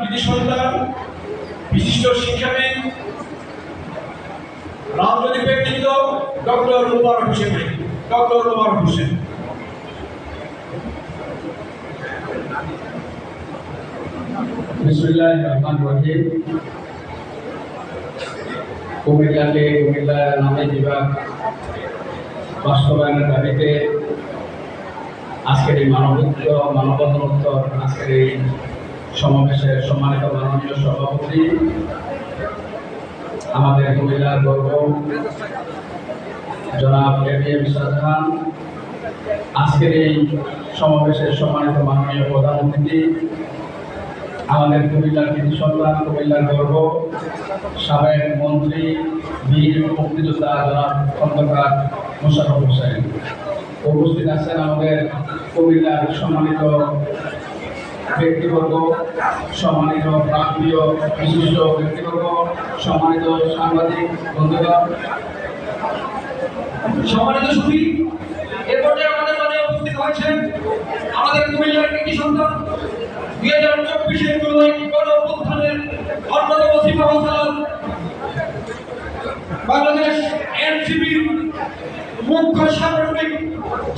কৃতি সন্তান বিশিষ্ট শিক্ষাবিদ, রাজনৈতিক ব্যক্তিত্ব, ডক্টর হোসেন। ডক্টর হোসেন। কুমিল্লাকে কুমিল্লা নামে বিভাগ বাস্তবায়নের দাবিতে আজকের এই মানবত্ব মানবতোত্তর আজকের এই সমাবেশের সম্মানিত মাননীয় সভাপতি, আমাদের কুমিল্লার গর্ব, জনাব এ বি এম শাহজাহান আজকের এই সমাবেশের সম্মানিত মাননীয় প্রধান অতিথি, আমাদের কুমিল্লার কৃতি সন্তান, কুমিল্লার গর্ব, সাবেক মন্ত্রী, বীর মুক্তিযোদ্ধা জনাব খন্দকার মোশারফ হোসেন। উপস্থিত আছেন আমাদের কুমিল্লার সম্মানিত ব্যক্তিবর্গ, সম্মানিত প্রান্তীয় বিশিষ্ট ব্যক্তিবর্গ, সম্মানিত সাংবাদিক, বন্ধুগণ। সম্মানিত সুধী এ পর্যায়ে আমাদের মাঝে উপস্থিত হয়েছেন আমাদের কুমিল্লার কৃতি সন্তান, দুই হাজার চব্বিশের জুলাই গণ অভ্যুত্থানের অন্যতম বাংলাদেশ এনসিপির মুখ্য সাংগঠনিক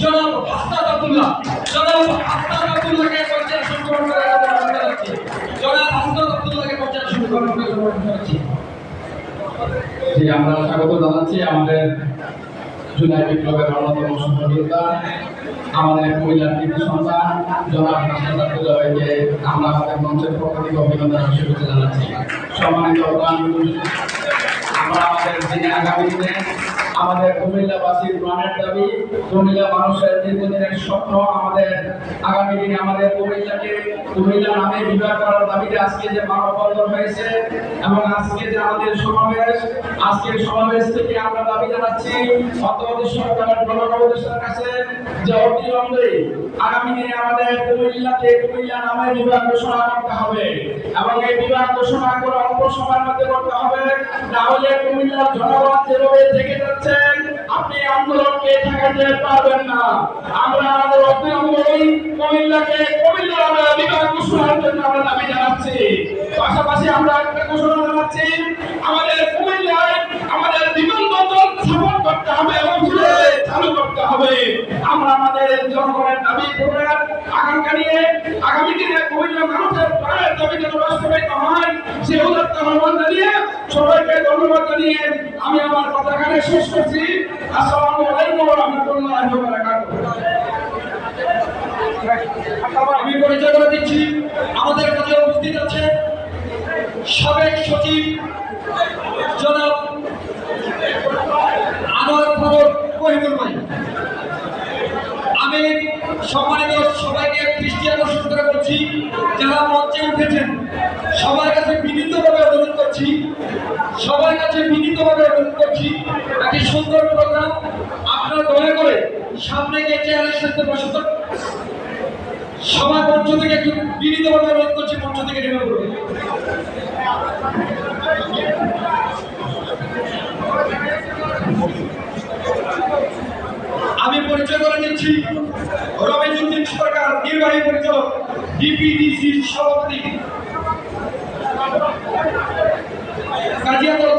জনাব হাসনাত আব্দুল্লাহ জনাব হাসনাত আব্দুল্লাহকে পর্যায়ে সংগ্রহণ করে আমরা জানাচ্ছি জনাব হাসনাত আব্দুল্লাহকে পর্যায়ে সংগ্রহণ করে জানাচ্ছি। জি, আমরা স্বাগত জানাচ্ছি আমাদের জুলাই বিপ্লবের অন্যতম সহযোগিতা আমাদের কুমিল্লার কৃতি সন্তান, জনাব হাসান আব্দুল্লাহকে আমরা আমাদের মঞ্চের পক্ষ থেকে অভিনন্দন শুভেচ্ছা জানাচ্ছি। সম্মানিত আমরা আমাদের দিনে আগামী দিনে আমাদের কুমিল্লাবাসীর প্রাণের দাবি, কুমিল্লা মানুষের দীর্ঘদিনের স্বপ্ন আমাদের আগামী দিনে আমাদের কুমিল্লাকে কুমিল্লা নামে বিভাগ করার দাবিতে আজকে যে মানববন্ধন হয়েছে এবং আজকে যে আমাদের সমাবেশ, আজকের সমাবেশ থেকে আমরা দাবি জানাচ্ছি, অন্তর্বর্তী সরকারের প্রধান কাছে যে অবিলম্বে আগামী দিনে আমাদের কুমিল্লাতে কুমিল্লা নামে বিভাগ ঘোষণা করতে হবে এবং এই বিভাগ ঘোষণা করে অল্প সময়ের মধ্যে করতে হবে। না হলে কুমিল্লার জনগণ যেভাবে থেকে যাচ্ছেন আপনি আন্দোলনকে ঠেকাতে পারবেন না। আমরা অবিলম্বেই কুমিল্লাকে কুমিল্লা বিভাগ ঘোষণার জন্য আমরা দাবি জানাচ্ছি। পাশাপাশি আমরা একটা ঘোষণা জানাচ্ছি, আমাদের কুমিল্লায় আমাদের বিমানবন্দর স্থাপন করতে হবে এবং চালু করতে হবে। আমরা আমাদের জনগণের দাবি পূরণের আকাঙ্ক্ষা নিয়ে আগামী দিনে কুমিল্লা মানুষের প্রাণের দাবি যেন বাস্তবায়িত সে উদাত্ত আহ্বান সবাইকে ধন্যবাদ জানিয়ে আমি আমার কথা এখানে শেষ করছি। আসসালামু আলাইকুম রাহমাতুল্লাহি আমি পরিচয় করে দিচ্ছি। আমাদের কাছে উপস্থিত আছে সাবেক সচিব জনাব আনোয়ার ফারুক ভাই। আমি সম্মানিত সবাইকে দৃষ্টি আকর্ষণ করে বলছি, যারা মঞ্চে উঠেছেন সবার কাছে বিনীতভাবে অনুরোধ করছি, সবার কাছে বিনীতভাবে অনুরোধ করছি, একটি সুন্দর প্রোগ্রাম। আপনারা দয়া করে সামনে গিয়ে চেয়ারের সাথে বসে থাকুন। সবার মঞ্চ থেকে একটু বিনীতভাবে অনুরোধ করছি, মঞ্চ থেকে নেমে পড়ুন। আমি পরিচয় করে নিচ্ছি রমেশউদ্দিন সরকার, নির্বাহী পরিচালক ডিপিডিসির সভাপতি। কাজিয়াতলা কল্যাণ